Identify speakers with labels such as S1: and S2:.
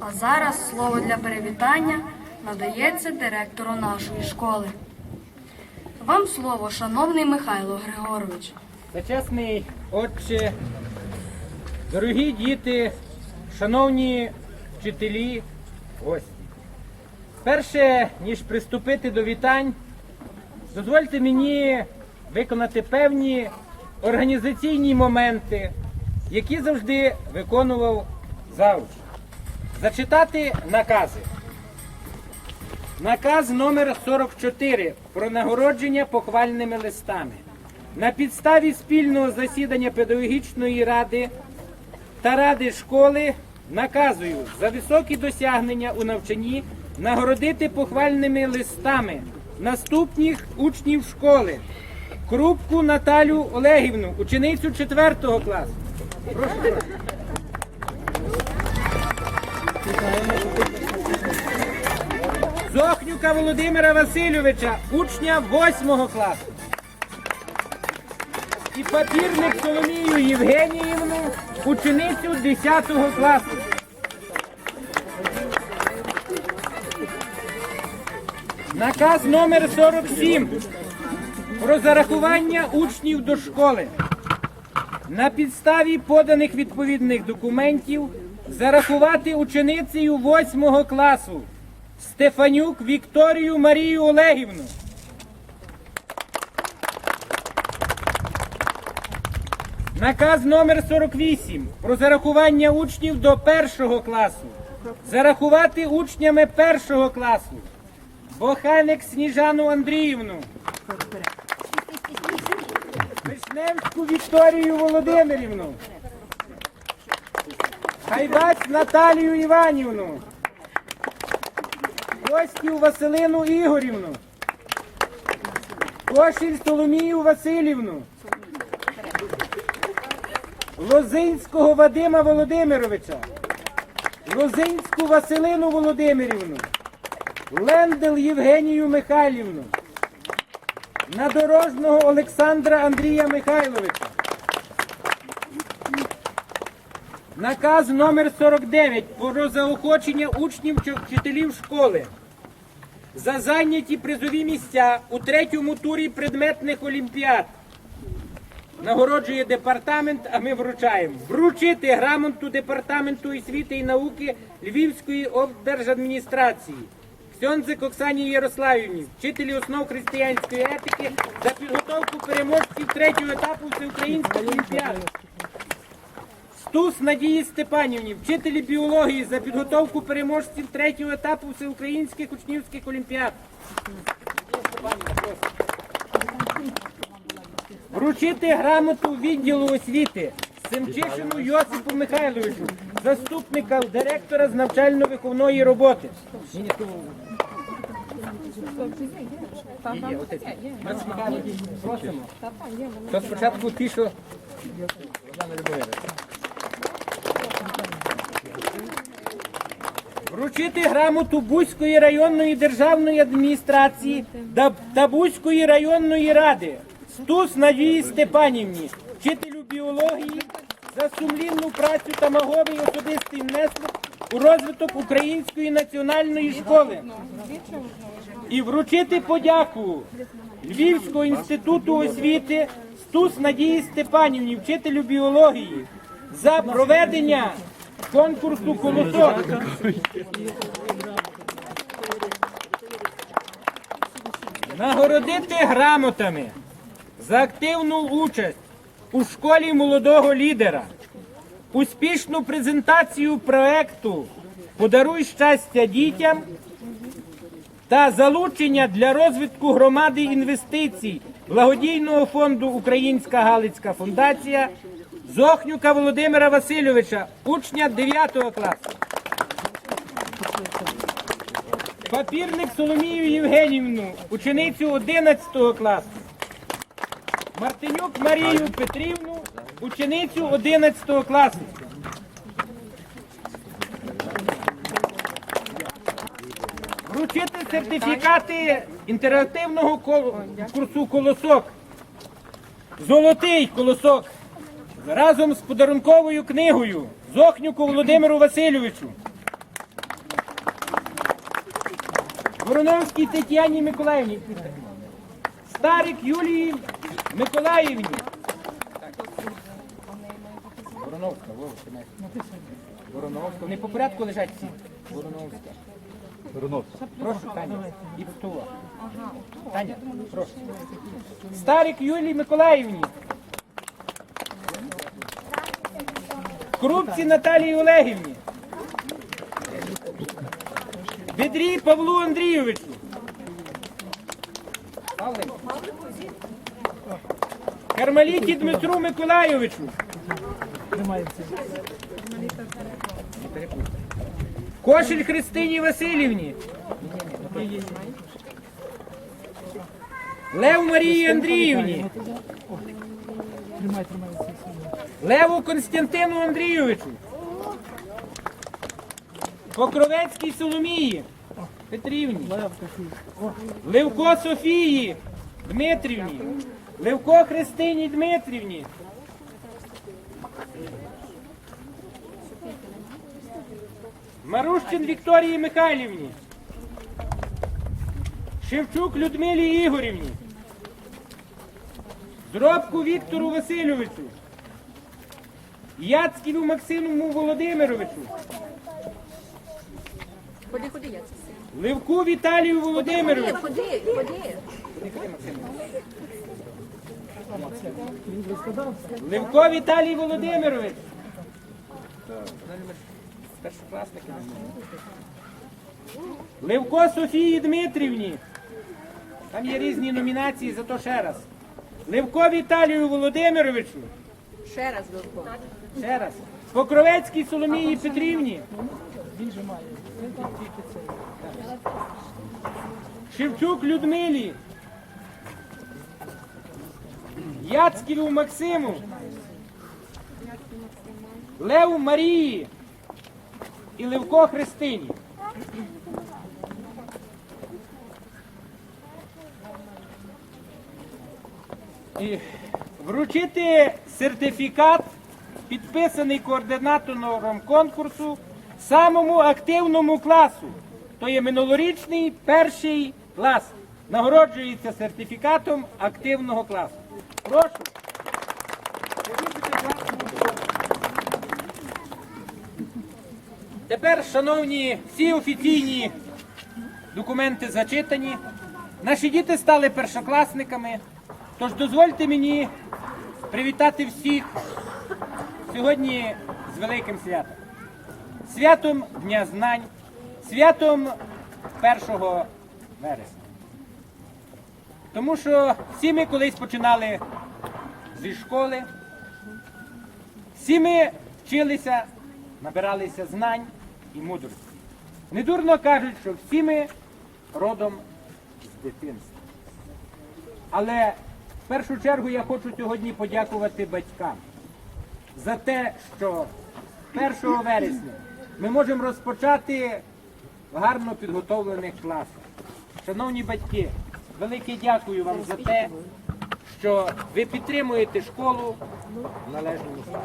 S1: А зараз слово для привітання надається директору нашої школи. Вам слово, шановний Михайло Григорович.
S2: Почесний отче, дорогі діти, шановні вчителі, гості. Перше, ніж приступити до вітань, дозвольте мені виконати певні організаційні моменти, які завжди виконував завуч. Зачитати накази. Наказ номер 44 про нагородження похвальними листами. На підставі спільного засідання педагогічної ради та ради школи наказую за високі досягнення у навчанні нагородити похвальними листами наступних учнів школи. Крупку Наталю Олегівну, ученицю 4 класу. Прошу. Зохнюка Володимира Васильовича, учня 8 класу. І папірник Соломію Євгеніївну, ученицю 10 класу. Наказ номер 47 про зарахування учнів до школи. На підставі поданих відповідних документів зарахувати ученицею 8 класу Стефанюк Вікторію Марію Олегівну. Наказ номер 48 про зарахування учнів до першого класу. Зарахувати учнями першого класу. Боханик Сніжану Андріївну. Вишневську Вікторію Володимирівну. Хайбаць Наталію Іванівну. Костів Василину Ігорівну. Кошіль Соломію Васильівну. Лозинського Вадима Володимировича, Лозинську Василину Володимирівну, Лендел Євгенію Михайлівну, Надорожного Олександра Андрія Михайловича. Наказ номер 49 про заохочення учнів чи вчителів школи. За зайняті призові місця у третьому турі предметних олімпіад нагороджує департамент, а ми вручаємо. Вручити грамоту департаменту освіти і науки Львівської облдержадміністрації. Ксьонзик Оксані Ярославівні, вчителі основ християнської етики за підготовку переможців третього етапу всеукраїнської олімпіади. Стус Надії Степанівні, вчителі біології за підготовку переможців третього етапу всеукраїнських учнівських олімпіад. Вручити грамоту відділу освіти Семчишину Йосипу Михайловичу, заступника директора з навчально-виховної роботи. Просимо. То спочатку ті, що Вручити грамоту Бузької районної державної адміністрації та- та Бузької районної ради Стус Надії Степанівні, вчителю біології за сумлінну працю та маговий особистий внесок у розвиток української національної школи. І вручити подяку Львівського інституту освіти Стус Надії Степанівні, вчителю біології, за проведення конкурсу колосок. Нагородити грамотами за активну участь у школі молодого лідера, успішну презентацію проекту Подаруй щастя дітям та залучення для розвитку громади інвестицій благодійного фонду Українська Галицька фундація Зохнюка Володимира Васильовича, учня 9 класу. Папірник Соломію Євгенівну, ученицю 11 класу. Мартинюк Марію Петрівну, ученицю 11 класу. Вручити сертифікати інтерактивного курсу колосок. Золотий колосок. Разом з подарунковою книгою Зохнюку Володимиру Васильовичу. Вороновській Тетяні Миколаївні. Старик Юлії Миколаївні. Вороновська. Вороновська. Не по порядку лежать всі. Вороновська.
S3: Руновська.
S2: Прошу, Таня. І Пустова. Таня, прошу. Старик Юлії Миколаївні. Крупці Наталії Олегівні. Бедрій Павлу Андрійовичу. Кармаліті Дмитру Миколайовичу. Кошель Христині Васильівні. Лев Марії Андріївні. Леву Константину Андрійовичу. Покровецькій Соломії Петрівні. Левко Софії Дмитрівні. Левко Христині Дмитрівні. Марущин Вікторії Михайлівні. Шевчук Людмилі Ігорівні. Зробку Віктору Васильовичу. Яцьківу Максиму Володимировичу.
S4: Ходи, ходи, я це.
S2: Левку Віталію Володимировичу.
S4: Ходи, ходи.
S2: Левко Віталій Володимирович. Першокласники. Левко Софії Дмитрівні. Там є різні номінації, зато ще раз. Левко Віталію Володимировичу.
S4: Ще раз, Вилко.
S2: Ще раз. Покровецькій Соломії Петрівні. Шевчук Людмилі. Яцьківу Максиму. Леву Марії. І Левко Христині. І вручити сертифікат, підписаний координатором конкурсу, самому активному класу. То є минулорічний перший клас. Нагороджується сертифікатом активного класу. Прошу. Тепер, шановні, всі офіційні документи зачитані. Наші діти стали першокласниками. Тож дозвольте мені привітати всіх сьогодні з великим святом. Святом Дня Знань, святом 1 вересня. Тому що всі ми колись починали зі школи, всі ми вчилися, набиралися знань і мудрості. Недурно кажуть, що всі ми родом з дитинства. Але в першу чергу я хочу сьогодні подякувати батькам за те, що 1 вересня ми можемо розпочати в гарно підготовлених класах. Шановні батьки, велике дякую вам за те, що ви підтримуєте школу в належному стані.